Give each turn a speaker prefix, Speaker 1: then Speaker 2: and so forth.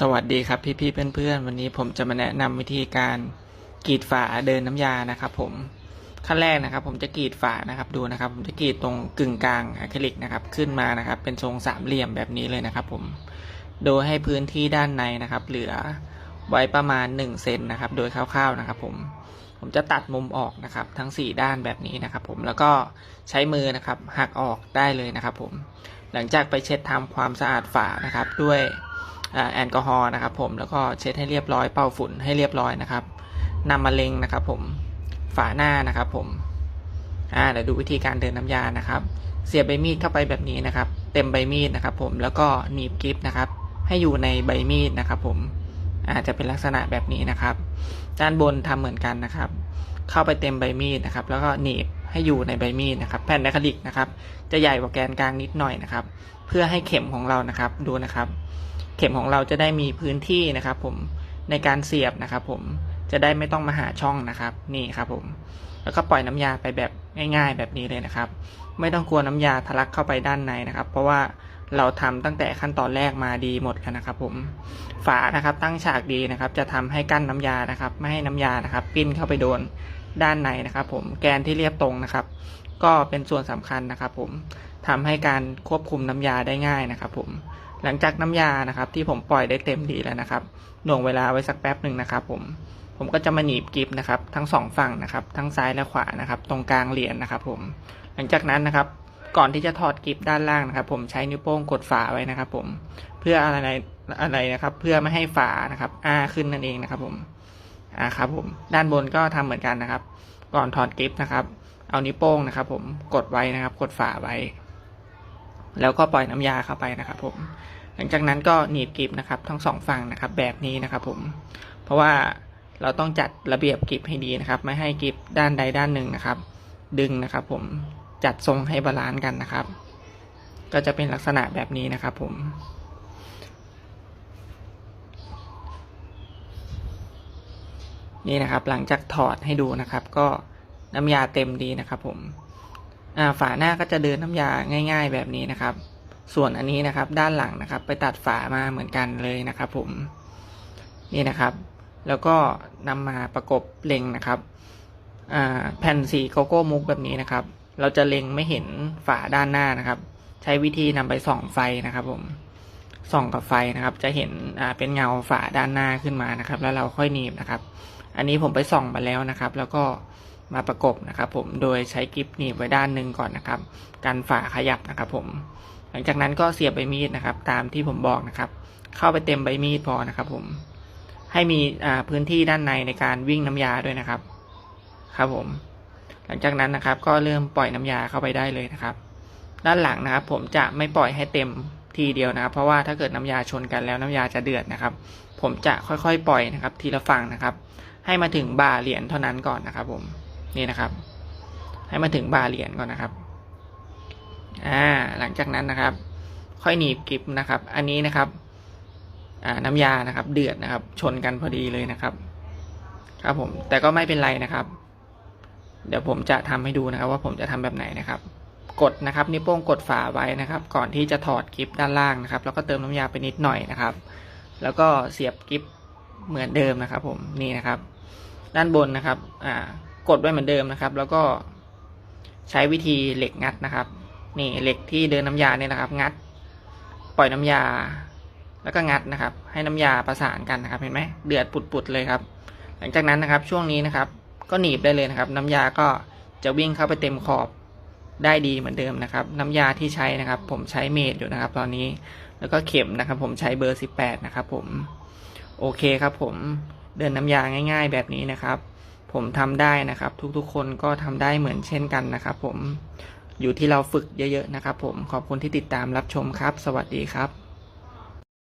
Speaker 1: สวัสดีครับพี่ๆเพื่อนๆ วันนี้ผมจะมาแนะนำวิธีการกรีดฝาเดินน้ำยานะครับ ผมขั้นแรกนะครับ ผมจะกรีดฝานะครับดูนะครับ ผมจะกรีดตรงกึ่งกลางอะคริลิกนะครับ ขึ้นมานะครับ เป็นทรงสามเหลี่ยมแบบนี้เลยนะครับ ผมโดยให้พื้นที่ด้านในนะครับ เหลือไว้ประมาณ1เซนนะครับ โดยคร่าวๆนะครับ ผมผมจะตัดมุมออกนะครับ ทั้ง 4 ด้านแบบนี้นะครับ ผมแล้วก็ใช้มือนะครับหักออกได้เลยนะครับ ผมหลังจากไปเช็ดทำความสะอาดฝานะครับด้วย แอลกอฮอล์นะครับผมแล้วก็เช็ดให้เรียบร้อยเป่าฝุ่นให้เรียบร้อยนะครับนำมาเล็งนะครับ ผมฝาหน้านะครับผมอ่าเดี๋ยวดูวิธีการเดินน้ำยานะครับ เสียบใบมีดเข้าไปแบบนี้นะครับ เต็มใบมีดนะครับ ผมแล้วก็หนีบกิฟนะครับ ให้อยู่ในใบมีดนะครับ ผมอาจจะเป็นลักษณะแบบนี้นะครับ ด้านบนทำเหมือนกันนะครับ เข้าไปเต็มใบมีดนะครับ แล้วก็หนีบให้อยู่ในใบมีดนะครับ แผ่นอะคริลิกนะครับ จะใหญ่กว่าแกนกลางนิดหน่อยนะครับ เพื่อให้เข็มของเรานะครับดูนะครับ เข็มของเราจะได้มีพื้นที่นะครับผมในการเสียบนะครับผมจะได้ไม่ต้องมาหาช่องนะครับนี่ครับผมแล้วก็ปล่อยน้ำยาไปแบบง่าย ๆ แบบนี้เลยนะครับ ไม่ต้องกลัวน้ำยาทะลักเข้าไปด้านในนะครับ เพราะว่าเราทำตั้งแต่ขั้นตอนแรกมาดีหมดแล้วนะครับ ผมฝานะครับตั้งฉากดีนะครับ จะทำให้กั้นน้ำยานะครับ ไม่ให้น้ำยานะครับ ปิ้นเข้าไปโดนด้านในนะครับ ผมแกนที่เรียบตรงนะครับ ก็เป็นส่วนสำคัญนะครับ ผมทำให้การควบคุมน้ำยาได้ง่ายนะครับ ผม หลังจากน้ำยานะครับ ที่ผมปล่อยได้เต็มดีแล้วนะครับหน่วงเวลาไว้สักแป๊บหนึ่งนะครับ ผมผมก็จะมาหนีบกิฟนะครับ ทั้งสองฝั่งนะครับ ทั้งซ้ายและขวานะครับ ตรงกลางเหรียญนะครับ ผมหลังจากนั้นนะครับ ก่อนที่จะถอดกิฟด้านล่างนะครับ ผมใช้นิ้วโป้งกดฝาไว้นะครับ ผมเพื่ออะไรอะไรนะครับ เพื่อไม่ให้ฝานะครับอ้าขึ้นนั่นเองนะครับ ผมอ่าครับผมด้านบนก็ทำเหมือนกันนะครับ ก่อนถอดกิฟนะครับ เอานิ้วโป้งนะครับ ผมกดไว้นะครับ กดฝาไว้ แล้วก็ปล่อยน้ำยาเข้าไปนะครับผม หลังจากนั้นก็หนีบกริบนะครับ ทั้งสองฝั่งนะครับ แบบนี้นะครับผม เพราะว่าเราต้องจัดระเบียบกริบให้ดีนะครับ ไม่ให้กริบด้านใดด้านหนึ่งนะครับ ดึงนะครับ ผมจัดทรงให้บาลานซ์กันนะครับ ก็จะเป็นลักษณะแบบนี้นะครับ ผมนี่นะครับหลังจากถอดให้ดูนะครับ ก็น้ำยาเต็มดีนะครับ ผม ฝาหน้าก็จะเดินน้ำยาง่าย ๆ แบบนี้นะครับ ส่วนอันนี้นะครับด้านหลังนะครับ ไปตัดฝามาเหมือนกันเลยนะครับ ผมนี่นะครับ แล้วก็นำมาประกบเล็งนะครับแผ่นสีโกโก้มุกแบบนี้นะครับ เราจะเล็งไม่เห็นฝาด้านหน้านะครับ ใช้วิธีนำไปส่องไฟนะครับ ผมส่องกับไฟนะครับ จะเห็นเป็นเงาฝาด้านหน้าขึ้นมานะครับ แล้วเราค่อยหนีบนะครับ อันนี้ผมไปส่องมาแล้วนะครับ แล้วก็ มาประกบนะครับผมโดยใช้กิฟหนีบไว้ด้านหนึ่งก่อนนะครับกันฝาขยับนะครับผม หลังจากนั้นก็เสียบใบมีดนะครับ ตามที่ผมบอกนะครับ เข้าไปเต็มใบมีดพอนะครับผมให้มีพื้นที่ด้านในในการวิ่งน้ำยาด้วยนะครับ ครับผม หลังจากนั้นนะครับก็เริ่มปล่อยน้ำยาเข้าไปได้เลยนะครับ ด้านหลังนะครับ ผมจะไม่ปล่อยให้เต็มทีเดียวนะครับ เพราะว่าถ้าเกิดน้ำยาชนกันแล้วน้ำยาจะเดือดนะครับ ผมจะค่อยๆ ปล่อยนะครับ ทีละฝั่งนะครับ ให้มาถึงบ่าเหรียญเท่านั้นก่อนนะครับผม นี่นะครับ ให้มาถึงบาเหรียญก่อนนะครับ อ่า หลังจากนั้นนะครับ ค่อยหนีบกิบนะครับ อันนี้นะครับอ่าน้ำยานะครับ เดือดนะครับ ชนกันพอดีเลยนะครับ ครับผม แต่ก็ไม่เป็นไรนะครับ เดี๋ยวผมจะทำให้ดูนะครับ ว่าผมจะทำแบบไหนนะครับ กดนะครับนิ้วโป้งกดฝาไว้นะครับ ก่อนที่จะถอดกิฟด้านล่างนะครับ แล้วก็เติมน้ำยาไปนิดหน่อยนะครับ แล้วก็เสียบกิฟเหมือนเดิมนะครับ ผมนี่นะครับ ด้านบนนะครับ อ่า กดไว้เหมือนเดิมนะครับ แล้วก็ใช้วิธีเหล็กงัดนะครับ นี่เหล็กที่เดินน้ำยาเนี่ยนะครับ งัด ปล่อยน้ำยา แล้วก็งัดนะครับ ให้น้ำยาประสานกันนะครับ เห็นไหมเดือดปุดๆเลยครับ หลังจากนั้นนะครับ ช่วงนี้นะครับ ก็หนีบได้เลยนะครับ น้ำยาก็จะวิ่งเข้าไปเต็มขอบได้ดีเหมือนเดิมนะครับ น้ำยาที่ใช้นะครับ ผมใช้เมดอยู่นะครับ ตอนนี้แล้วก็เข็มนะครับ ผมใช้เบอร์สิบแปดนะครับ ผมโอเคครับ ผมเดินน้ำยาง่าย ๆ แบบนี้นะครับ ผมทำได้นะครับ ทุกๆ คนก็ทำได้เหมือนเช่นกันนะครับผมอยู่ที่เราฝึกเยอะๆนะครับผมขอบคุณที่ติดตามรับชมครับ สวัสดีครับ